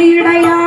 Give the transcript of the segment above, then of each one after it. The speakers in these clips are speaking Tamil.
கொடியடையாடம்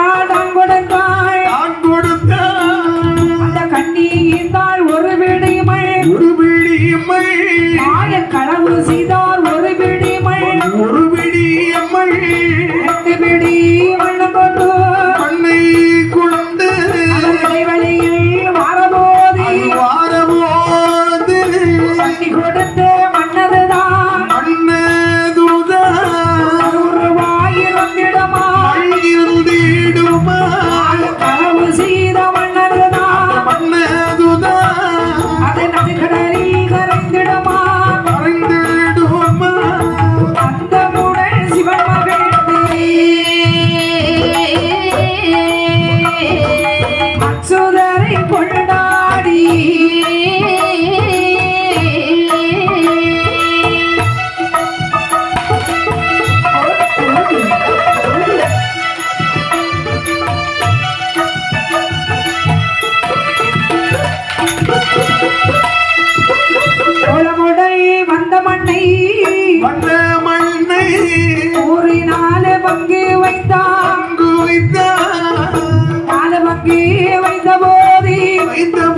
போது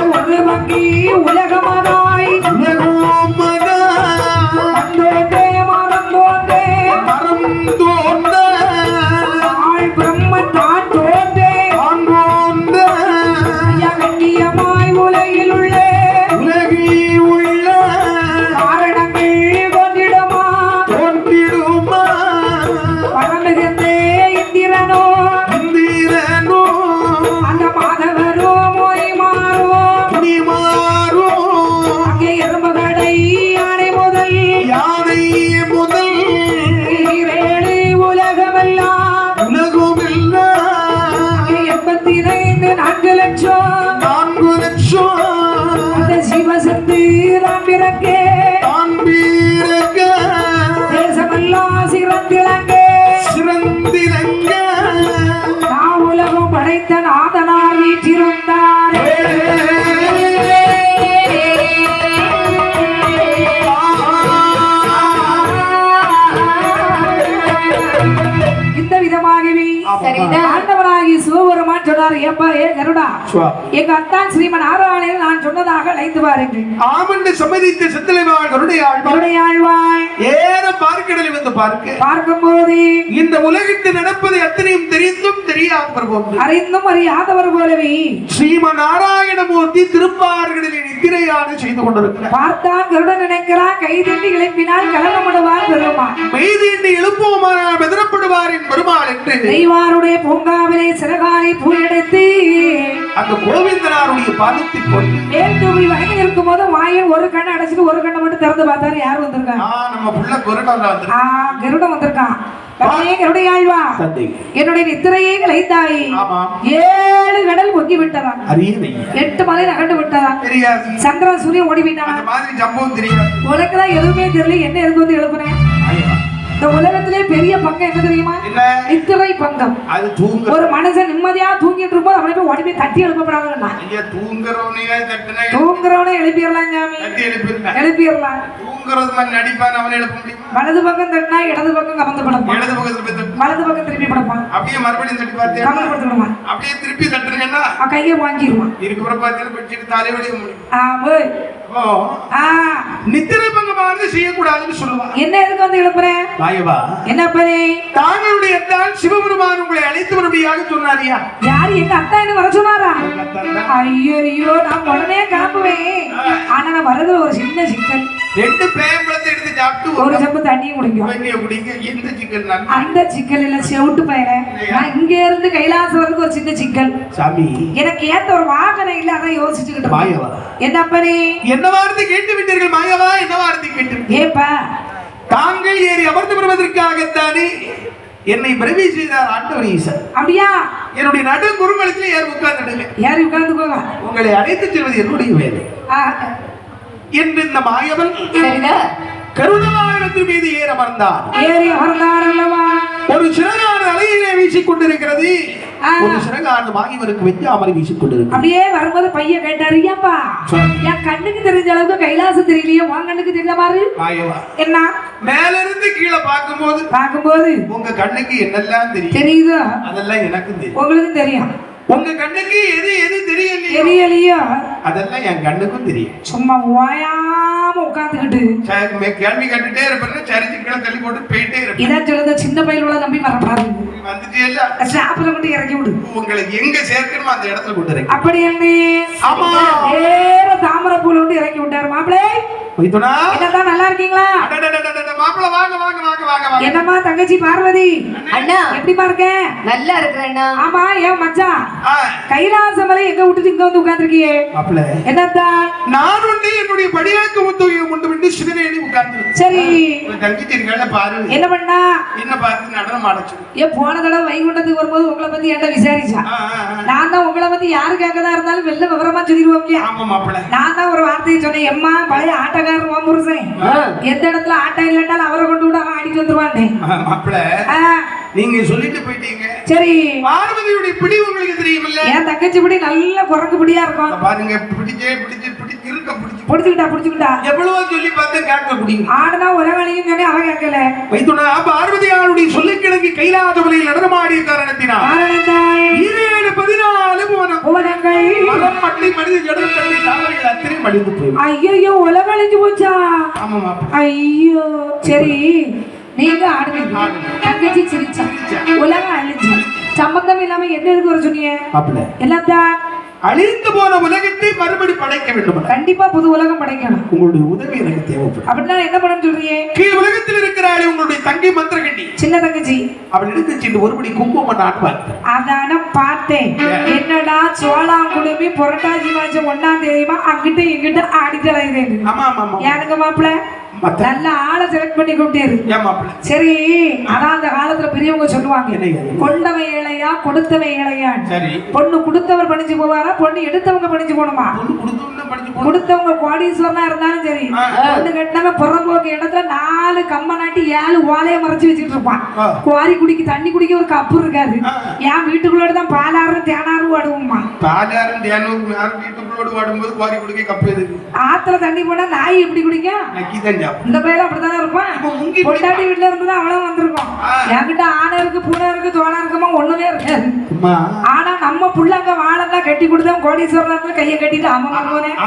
ஒரு பங்கு உலகமதாய். உலகோமதா எங்க அத்தான் ஸ்ரீமன் ஆரோணியில் நான் சொன்னதாக அழைத்து பாருங்கள் ஆமண்டு சம்மதித்த சித்தலைவாள் கருடைய ஆழ்வார் கருடைய ஆழ்வாய் ஏற பார்க்கடலை வந்து பார்க்க. பார்க்கும்போது இந்த உலகத்தில் நடப்பது அத்தனையும் தெரிந்தும் போன்று அறிந்தும் அறியாதவர் போலவே ஸ்ரீம நாராயணமூர்த்தி திருப்பார்களில் நித்திரையான செய்து கொண்டிருக்கிறார். பார்த்தான் கருடன் நினைக்கிறான் கை தட்டி கிளப்பினால் கலகமிடுவார் பெருமான். மெய்தீண்டு எழுப்புவமானால் பெதரப்படுவாரின் பெருமாள் என்று. தெய்வாருடைய பூங்காவிலே சிறகாலை பூயெடுத்து அந்த கோவிந்தனாருடைய பாதத்தில் கொண்டு மேல் தூவி வணங்கி இருக்கும் போது வாயில் ஒரு கண்ணை அடைச்சிட்டு ஒரு கண்ணை மட்டும் திறந்து பார்த்தாரு. யார் வந்திருக்காங்க நம்ம புள்ள கொரடா வந்து ஆ கருடன் வந்திருக்கான் ஆழ்வா? தந்தை என்னுடைய நித்திரையை கலைத்தாய் ஏழு கடல் பொங்கி அரியணை எட்டு மலை நகண்டு விட்டதாம். தெரியாது. சந்திரன் சூரியன் ஓடி தான் எதுவுமே தெரியல. என்ன இருக்கு வந்து எழுப்புனேன்? இந்த உலகத்திலே பெரிய பங்கம் என்ன தெரியுமா? நித்திரை பங்கம் அது தூங்க ஒரு மனுஷன் நிம்மதியா தூங்கிட்டு இருக்கும்போது அவனை போய் உடனே தட்டி எழுப்பப்படாதுன்னா தூங்குறவனையே தூங்குறவனே எழுப்பிடலாம் சாமி. எழுப்பிடலாம். தூங்குறது மாதிரி நடிப்பான் அவனை எழுப்ப முடியுமா. வலது பக்கம் தட்டினா இடது பக்கம் கமந்து படப்பான் இடது போய் தட்டு. வலது பக்கம் திருப்பி படப்பான் அப்படியே மறுபடியும் தட்டி படுத்துடுவான் அப்படியே திருப்பி தட்டுறீங்கன்னா அவன் கையை வாங்கிடுவான். இருக்கிற பார்த்து பிடிச்சிட்டு தலைவலிய முடியும் ஆ போய். அப்போ ஆ. நித்திரை பங்கமானது செய்யக்கூடாதுன்னு சொல்லுவான். என்ன எதுக்கு வந்து எழுப்புறேன் மாயவா என்ன பதி தாங்களுடைய தான் சிவபெருமான் உங்களை அழைத்து வரும்படியாக சொன்னாரியா? யாரு எங்க அத்தா என்ன வர சொன்னாரா. ஐயோ ஐயோ நான் உடனே கிளம்புவேன். ஆனா நான் வர்றதுல ஒரு சின்ன சிக்கல். ரெண்டு பேம்பளத்தை எடுத்து சாப்பிட்டு ஒரு செம்பு தண்ணியும் குடிக்கும் வெந்நிய குடிங்க. எந்த சிக்கன் நான் அந்த சிக்கல் இல்ல செவிட்டு பயிர நான் இங்க இருந்து கைலாசம் வரதுக்கு ஒரு சின்ன சிக்கல் சாமி. எனக்கு ஏத்த ஒரு வாகனம் இல்ல அதான் யோசிச்சுக்கிட்டு. மாயவா? என்ன பண்ணி என்ன வார்த்தை கேட்டு விட்டீர்கள் மாயவா? என்ன வார்த்தை கேட்டு ஏப்பா? தாங்கள் ஏறி அமர்ந்து வருவதற்காகத்தானே என்னை பிரவி செய்தார் ஆண்டவர் ஈசன். அப்படியா? என்னுடைய நடு குறுமலத்தில் ஏறி உட்கார்ந்துடுங்க யாரு உட்கார்ந்துக்கோங்க உங்களை அழைத்து செல்வது என்னுடைய வேலை. என்று இந்த மாயவன் கருணவாகனத்தின் மீது ஏற அமர்ந்தார் ஏறி அமர்ந்தார் அல்லவா? ஒரு சிறகான அலையிலே வீசிக் கொண்டிருக்கிறது. ஒரு சிறகான மாயவனுக்கு வெஞ்சாமரை வீசிக் கொண்டிருக்கிறது. அப்படியே வரும்போது பையன் கேட்டாரு ஏப்பா என் கண்ணுக்கு தெரிஞ்ச அளவுக்கு கைலாசம் தெரியலையே உன் கண்ணுக்கு தெரிஞ்ச மாதிரி என்ன? மேல இருந்து கீழே பார்க்கும்போது பார்க்கும்போது உங்க கண்ணுக்கு என்னெல்லாம் தெரியும்? தெரியுதோ? அதெல்லாம் எனக்கும் தெரியும். உங்களுக்கும் தெரியும். உங்க கண்ணுக்கு எது எது தெரியலையோ? தெரியலையோ? அதெல்லாம் என் கண்ணுக்கும் தெரியும். சும்மா ஓயாம உட்காந்துக்கிட்டு கேள்வி கேட்டுட்டே இருப்பேன் சரிச்சு கீழே தள்ளி போட்டு போயிட்டே இருப்பேன். இதான் சொல்லுது சின்ன பையனோட நம்பி வரப்படாது நீ வந்துட்டே இல்ல? ஸ்டாப்ல கொண்டு இறக்கி விடு. உங்களை எங்க சேர்க்கணுமோ அந்த இடத்துல கொண்டு இறக்கி அப்படி என்ன ஆமா. நேர தாமரை பூல இறக்கி விட்டாரு மாப்பிளே. போய்த்தோனா என்னதான் நல்லா இருக்கீங்களா? மாப்பிள்ள வாங்க வாங்க வாங்க வாங்க வாங்க. என்னம்மா தங்கச்சி பார்வதி? அண்ணா. எப்படிமா இருக்க? நல்லா இருக்கிறேண்ணா ஆமா ஏன் மச்சான் ஆ, கைலாச மலை எங்க விட்டுட்டு இங்க வந்து உட்கார்ந்திருக்கியே? மாப்பிள்ள. என்னத்தான் நான் வந்து என்னுடைய படியாக்க முத்தொகையை உட்கார்ந்து. சரி. தங்கச்சி இருக்கால பாரு. என்ன பண்ணா? என்ன பார்த்து நடனம் ஆடச்சு. ஏ போன தடவை வைகுண்டத்துக்கு வரும்போது உங்களை பத்தி என்கிட்ட விசாரிச்சா? நான் தான் உங்களை பத்தி யாரு கேட்கதா இருந்தாலும் வெளில விவரமா சொல்லிடுவோம் ஆமா மாப்பிள்ள. நான் தான் ஒரு வார்த்தையை சொன்னேன். எம்மா பழைய ஆட்டக்காரன் புருஷன். எந்த இடத்துல ஆட்டம் இல்லைன்னாலும் அவரை கொண்டு விட அவன் ஆடிட்டு வந்துருவானே மாப்பிள்ள. நீங்க சொல்லிட்டு போயிட்டீங்க. சரி. பார்வதியுடைய பிடி உங்களுக்கு தெரியுமில்ல? என் தங்கச்சி பிடி நல்ல குரங்கு பிடியா இருக்கும். பாருங்க பிடிச்சே பிடிச்சு பிடிச்சு இருக்க பிடிச்சு புடிச்சுக்கிட்டா புடிச்சுக்கிட்டா. எவ்வளவோ சொல்லி பார்த்து கேட்க முடியும் ஆடுனா உலகளையும் சொல்லி அவன் கேட்கல? வைத்துனா பார்வதியாருடைய சொல்லி கிழங்கு கைலாசபலியில் நடனமாடிய காரணத்தினால் ஈரேழு பதினாலு புவனங்கள். மரம் மட்டி மனித ஜடம் கட்டி தாவரங்கள் அத்தனை மடிந்து போய் ஐயோ உலகம் அழிஞ்சு போச்சா? ஆமா மாப்பிள்ள ஐயோ சரி. நீங்க ஆடுவீங்க தங்கச்சி சிரிச்சா. உலகம் அழிஞ்சு சம்பந்தம் இல்லாம என்ன சொன்னீங்க எல்லாத்தான் அழிந்து போன உலகத்தை மறுபடி படைக்க வேண்டும் கண்டிப்பா புது உலகம் படைக்கணும். உங்களுடைய உதவி எனக்கு தேவைப்படும். அப்படின்னா என்ன பண்ணணும் சொல்றீங்க? கீழ் உலகத்தில் இருக்கிறாளே உங்களுடைய தங்கை மந்திரகண்டி. சின்ன தங்கச்சி. அவள் எடுத்து சென்று ஒருபடி குங்குமம் நாட்டுவார் அதான பார்த்தேன். என்னடா சோளம் குடுமி புரட்டாசி மாசம் ஒன்னாம் தேதிமா அங்கிட்ட இங்கிட்ட ஆடிட்டு அலையுதேன் ஆமா ஆமா எனக்கு மாப்பிள்ள நல்ல ஆளை செலக்ட் பண்ணி கொண்டேரு ஏன் சரி அதான் அந்த காலத்துல பெரியவங்க சொல்லுவாங்க? கொண்டவன் ஏழையா கொடுத்தவன் ஏழையா? சரி. பொண்ணு கொடுத்தவர் பணிஞ்சு போவாரா? பொண்ணு எடுத்தவங்க பணிஞ்சு போகணுமா? கொடுத்தவங்க கோடீஸ்வரனா இருந்தாலும் சரி. பொண்ணு கட்டினவன் புறம்போக்கு இடத்துல நாலு கம்ப நாட்டி ஏழு ஓலைய மறைச்சு வச்சுட்டு இருப்பான். குவாரி குடிக்க தண்ணி குடிக்க ஒரு கப்பு இருக்காது. என் வீட்டுக்குள்ளோட தான் பாலாறும் தேனாரும் ஆடுவோம்மா பாஜாரும் தியானம் யாரும் வீட்டுக்குள்ளோடு வாடும்போது குவாரி குடிக்க கப்பு எதுக்கு? ஆத்துல தண்ணி போனா நாய் எப்படி குடிக்கும்? நக்கி தான் சாப்பிடும் இந்த பையன் அப்படித்தானே இருப்பான் பொண்டாட்டி வீட்டுல இருந்து தான் அவளும் வந்திருக்கோம். ஆ. என்கிட்ட ஆனை இருக்கு பூனை இருக்கு தோணை இருக்குமா? ஒண்ணுமே இருக்காது. அம்மா. ஆனா நம்ம புள்ள அங்க வாழெல்லாம் கட்டி கொடுத்தா கோடீஸ்வரன் கையை கட்டிட்டு அவன் போனேன்.